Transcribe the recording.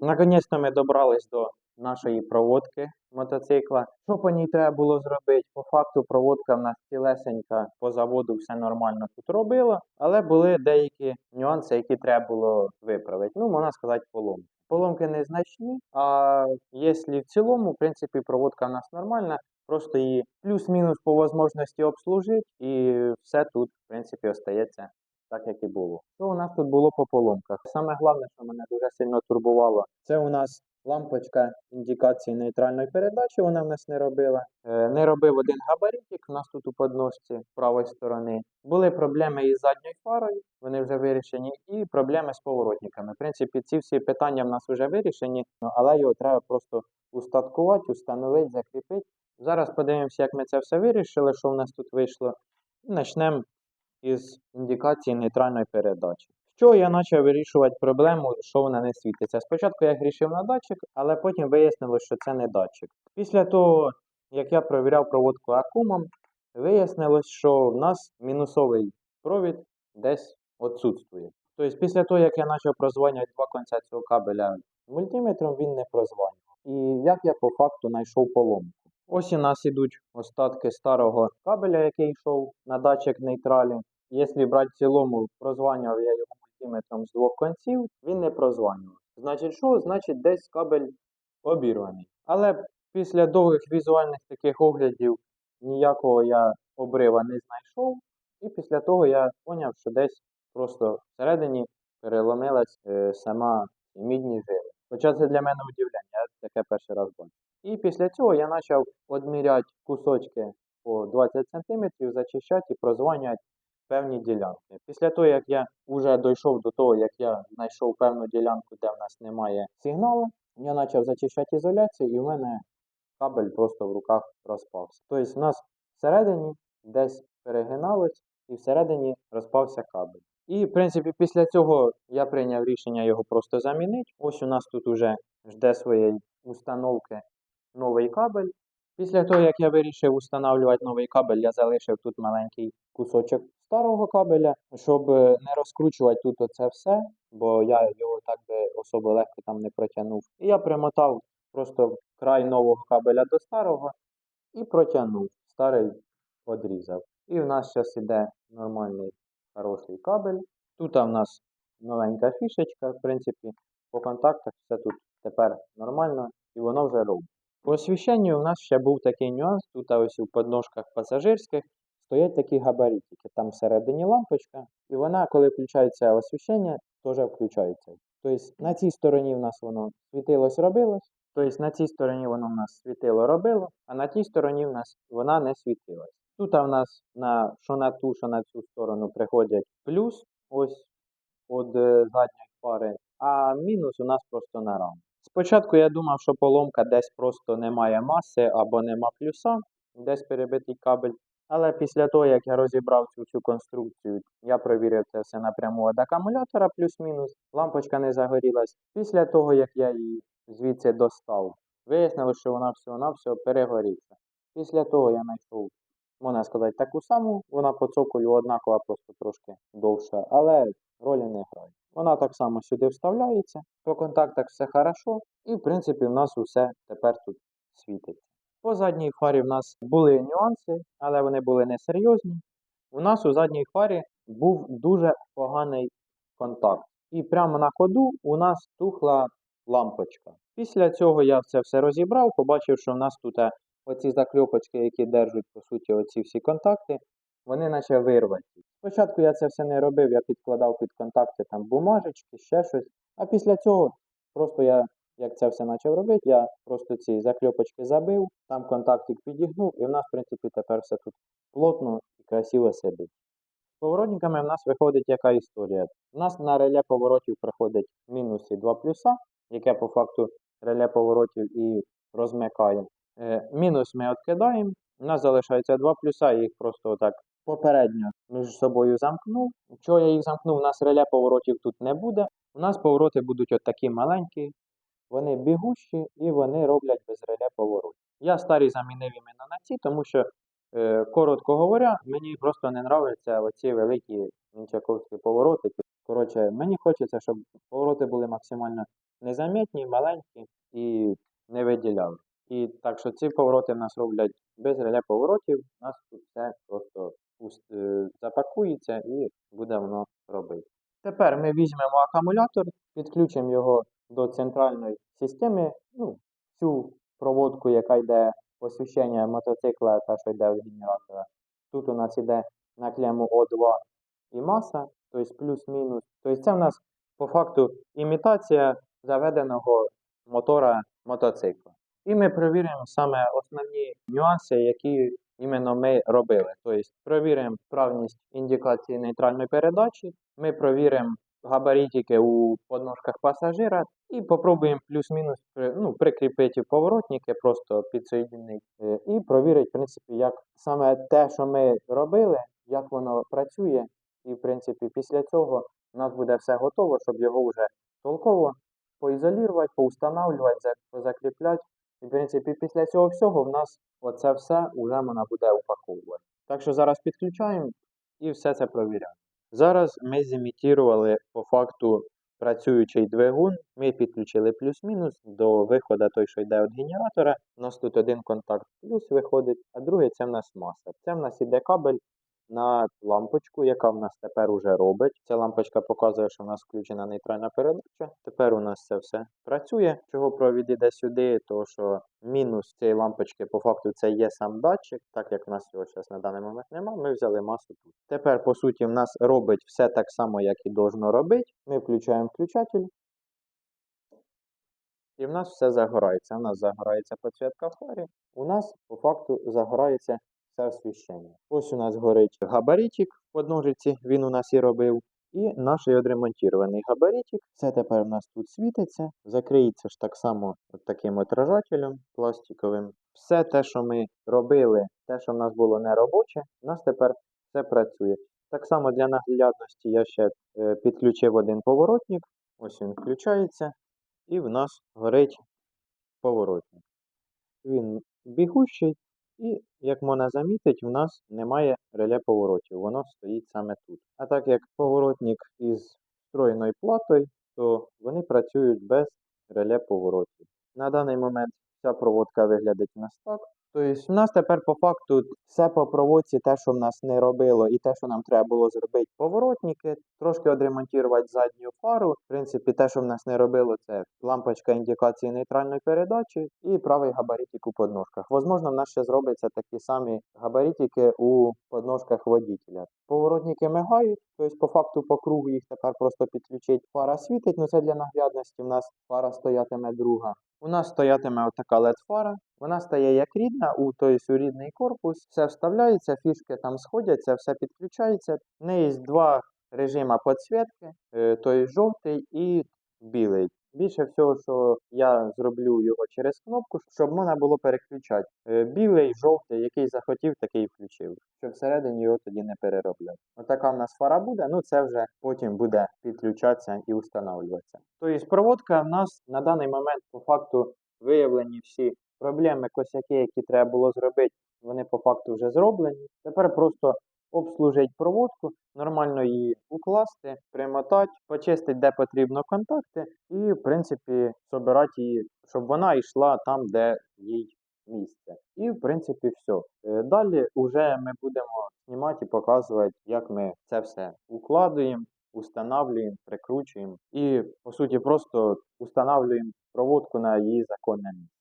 Наконець-то ми добрались до нашої проводки мотоцикла. Що по ній треба було зробити? По факту проводка в нас цілесенька по заводу все нормально тут робила, але були деякі нюанси, які треба було виправити. Ну, можна сказати, поломки. Поломки незначні, а якщо в цілому, в принципі, проводка в нас нормальна, просто її плюс-мінус по можливості обслужити, і все тут, в принципі, остається так, як і було. Що у нас тут було по поломках? Саме головне, що мене дуже сильно турбувало, це у нас лампочка індикації нейтральної передачі, вона в нас не робила. Е, Не робив один габаритик, у нас тут у подножці правої сторони. Були проблеми із задньою фарою, вони вже вирішені, і проблеми з поворотниками. В принципі, ці всі питання в нас вже вирішені, але його треба просто устаткувати, установити, закріпити. Зараз подивимося, як ми це все вирішили, що в нас тут вийшло. І почнемо із індикації нейтральної передачі. Що я почав вирішувати проблему, що вона не світиться. Спочатку я грішив на датчик, але потім вияснилось, що це не датчик. Після того, як я провіряв проводку акумом, вияснилось, що в нас мінусовий провід десь відсутствує. Тобто, після того, як я почав прозванювати два кінця цього кабеля мультиметром, він не прозванював. І як я по факту знайшов поломку. Ось у нас ідуть остатки старого кабеля, який йшов на датчик нейтралі. Якщо брати в цілому, прозванював я його мультиметром з двох кінців, він не прозванював. Значить, що? Значить, десь кабель обірваний. Але після довгих візуальних таких оглядів ніякого я обрива не знайшов. І після того я зрозумів, що десь просто всередині переломилась е, сама мідні жили. Хоча це для мене удивлення, я таке перший раз бачу. І після цього я почав відміряти кусочки по 20 см, зачищати і прозванювати певні ділянки. Після того, як я вже дійшов до того, як я знайшов певну ділянку, де в нас немає сигналу, я почав зачищати ізоляцію, і в мене кабель просто в руках розпався. Тобто в нас всередині десь перегиналось і всередині розпався кабель. І, в принципі, після цього я прийняв рішення його просто замінити. Ось у нас тут уже жде своєї установки новий кабель. Після того, як я вирішив встановлювати новий кабель, я залишив тут маленький кусочок старого кабеля, щоб е, не розкручувати тут оце все, бо я його так би особо легко там не протягнув. І я примотав просто край нового кабеля до старого і протягнув. Старий одрізав. І в нас зараз іде нормальний хороший кабель. Тут в нас новенька фішечка, в принципі, по контактах все тут тепер нормально і воно вже робить. По освіщенню у нас ще був такий нюанс. Тут ось у подножках пасажирських стоять такі габаритики. Там всередині лампочка, і вона, коли включається освіщення, теж включається. Тобто на цій стороні в нас воно світилось, робилось. Тобто на цій стороні воно в нас світило, робило, а на тій стороні в нас вона не світилась. Тут в нас на, що на ту, що на цю сторону приходять плюс, ось від е, задньої пари, а мінус у нас просто на раму. Спочатку я думав, що поломка десь просто немає маси або нема плюса, десь перебитий кабель. Але після того, як я розібрав цю всю конструкцію, я провірив це все напряму від акумулятора плюс-мінус, лампочка не загорілась. Після того, як я її звідси достав, вияснилося, що вона всього-навсього перегоріться. Після того я знайшов, можна сказати, таку саму, вона по цоколю однакова, просто трошки довша, але ролі не грає. Вона так само сюди вставляється, по контактах все хорошо, і в принципі в нас усе тепер тут світиться. По задній фарі в нас були нюанси, але вони були несерйозні. У нас у задній фарі був дуже поганий контакт. І прямо на ходу у нас тухла лампочка. Після цього я це все розібрав, побачив, що в нас тут е, оці закльопочки, які держать, по суті, оці всі контакти, вони наче вирвані. Спочатку я це все не робив, я підкладав під контакти там бумажечки, ще щось. А після цього просто я, як це все почав робити, я просто ці закльопочки забив, там контактик підігнув, і в нас, в принципі, тепер все тут плотно і красиво сидить. З поворотниками в нас виходить яка історія. У нас на реле поворотів проходить мінус і 2 плюса, яке по факту реле поворотів і розмикає. Е, мінус ми відкидаємо, у нас залишається 2 плюса, і їх просто отак попередньо між собою замкнув. Чого я їх замкнув, у нас реле поворотів тут не буде. У нас повороти будуть от такі маленькі, вони бігущі і вони роблять без реле поворотів. Я старі замінив іменно на ці, тому що, е, коротко говоря, мені просто не нравляться оці великі мінчаковські повороти. Коротше, мені хочеться, щоб повороти були максимально незамітні, маленькі і не виділяли. І так що ці повороти в нас роблять без реле поворотів, у нас тут все просто е, запакується і буде воно робити. Тепер ми візьмемо акумулятор, підключимо його до центральної системи, ну, цю проводку, яка йде освіщення мотоцикла, та що йде від генератора. Тут у нас йде на клему О2 і маса, тобто плюс-мінус. Тобто це в нас по факту імітація заведеного мотора мотоцикла. І ми перевіримо саме основні нюанси, які іменно ми робили. Тобто перевіримо справність індикації нейтральної передачі, ми перевіримо габаритики у подножках пасажира і попробуємо плюс-мінус ну, прикріпити поворотники, просто підсоєдинити, е, і провірити, в принципі, як саме те, що ми робили, як воно працює. І, в принципі, після цього у нас буде все готово, щоб його вже толково поізолювати, поустанавлювати, за- позакріпляти. І, в принципі, після цього всього в нас оце все вже можна буде упаковувати. Так що зараз підключаємо і все це провіряємо. Зараз ми зімітірували по факту працюючий двигун. Ми підключили плюс-мінус до виходу той, що йде від генератора. У нас тут один контакт плюс виходить, а другий це в нас маса. Це в нас іде кабель на лампочку, яка в нас тепер уже робить. Ця лампочка показує, що в нас включена нейтральна передача. Тепер у нас це все працює. Чого провід іде сюди? Тому що мінус цієї лампочки по факту це є сам датчик, так як в нас його зараз на даний момент немає, ми взяли масу тут. Тепер, по суті, в нас робить все так само, як і должно робити. Ми включаємо включатель. І в нас все загорається. У нас загорається підсвітка фарі. У нас по факту загорається все освіщення. Ось у нас горить габаритик в подножиці, він у нас і робив. І наш відремонтований габаритик. Це тепер у нас тут світиться. Закриється ж так само от таким отражателем пластиковим. Все те, що ми робили, те, що в нас було неробоче, у нас тепер все працює. Так само для наглядності я ще е, підключив один поворотник. Ось він включається. І в нас горить поворотник. Він бігущий, і, як можна замітити, в нас немає реле поворотів, воно стоїть саме тут. А так як поворотник із встроєною платою, то вони працюють без реле поворотів. На даний момент ця проводка виглядить у нас так. Тобто, в нас тепер по факту все по проводці, те, що в нас не робило, і те, що нам треба було зробити, поворотники, трошки одремонтувати задню фару. В принципі, те, що в нас не робило, це лампочка індикації нейтральної передачі і правий габаритик у подножках. Возможно, в нас ще зробляться такі самі габаритики у подножках водителя. Поворотники мигають, тобто по факту по кругу їх тепер просто підключить. Фара світить, ну це для наглядності. У нас фара стоятиме друга. У нас стоятиме отака LED-фара. Вона стає як рідна, у той у рідний корпус. Все вставляється, фішки там сходяться, все підключається. В неї є два режима підсвітки, той жовтий і білий. Більше всього, що я зроблю його через кнопку, щоб можна було переключати. Е, Білий, жовтий, який захотів, такий включив. Щоб всередині його тоді не переробляти. Отака в нас фара буде, ну це вже потім буде підключатися і встановлюватися. Тобто проводка в нас на даний момент по факту виявлені всі проблеми, косяки, які треба було зробити, вони по факту вже зроблені. Тепер просто обслужити проводку, нормально її укласти, примотати, почистити, де потрібно контакти, і, в принципі, собирати її, щоб вона йшла там, де їй місце. І, в принципі, все. Далі вже ми будемо знімати і показувати, як ми це все укладуємо, устанавлюємо, прикручуємо і, по суті, просто устанавлюємо проводку на її законне місце.